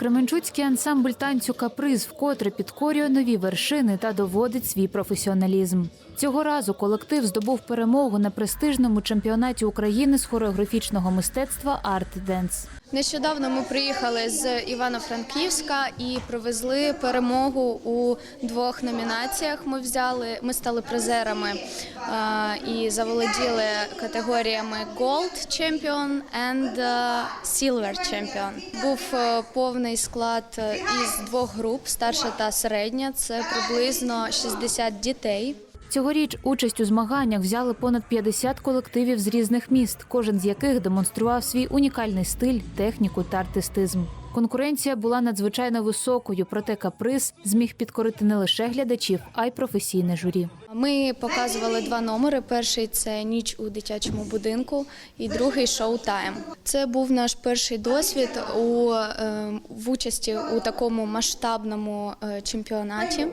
Кременчуцький ансамбль танцю Каприз вкотре підкорює нові вершини та доводить свій професіоналізм. Цього разу колектив здобув перемогу на престижному чемпіонаті України з хореографічного мистецтва Арт Денс. Нещодавно ми приїхали з Івано-Франківська і привезли перемогу у двох номінаціях. Ми взяли, ми стали призерами е, і заволоділи категоріями Gold Champion and е, Silver Champion. Був е, повний склад із двох груп, старша та середня. Це приблизно 60 дітей. Цьогоріч участь у змаганнях взяли понад 50 колективів з різних міст, кожен з яких демонстрував свій унікальний стиль, техніку та артистизм. Конкуренція була надзвичайно високою, проте каприз зміг підкорити не лише глядачів, а й професійне журі. Ми показували два номери. Перший це ніч у дитячому будинку, і другий шоу тайм. Це був наш перший досвід у е, в участі у такому масштабному е, чемпіонаті.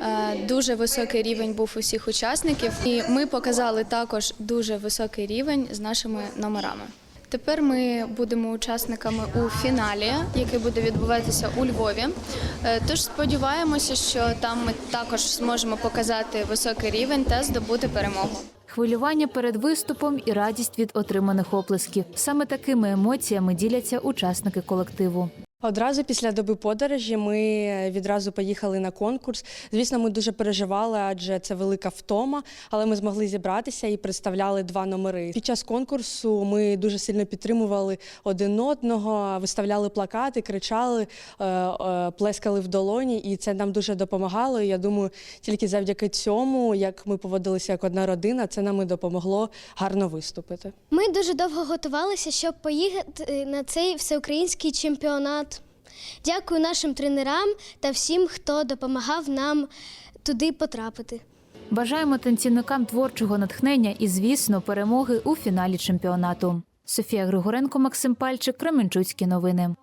Е, Дуже високий рівень був усіх учасників, і ми показали також дуже високий рівень з нашими номерами. Тепер ми будемо учасниками у фіналі, який буде відбуватися у Львові. Е, Тож сподіваємося, що там ми також зможемо показати високий рівень та здобути перемогу. Хвилювання перед виступом і радість від отриманих оплесків. Саме такими емоціями діляться учасники колективу. Одразу після доби подорожі ми відразу поїхали на конкурс. Звісно, ми дуже переживали, адже це велика втома, але ми змогли зібратися і представляли два номери. Під час конкурсу ми дуже сильно підтримували один одного, виставляли плакати, кричали, е, е, плескали в долоні, і це нам дуже допомагало. Я думаю, тільки завдяки цьому, як ми поводилися як одна родина, це нам і допомогло гарно виступити. Ми дуже довго готувалися, щоб поїхати на цей всеукраїнський чемпіонат. Дякую нашим тренерам та всім, хто допомагав нам туди потрапити. Бажаємо танцівникам творчого натхнення і, звісно, перемоги у фіналі чемпіонату. Софія Григоренко, Максим Пальчик, Кременчуцькі новини.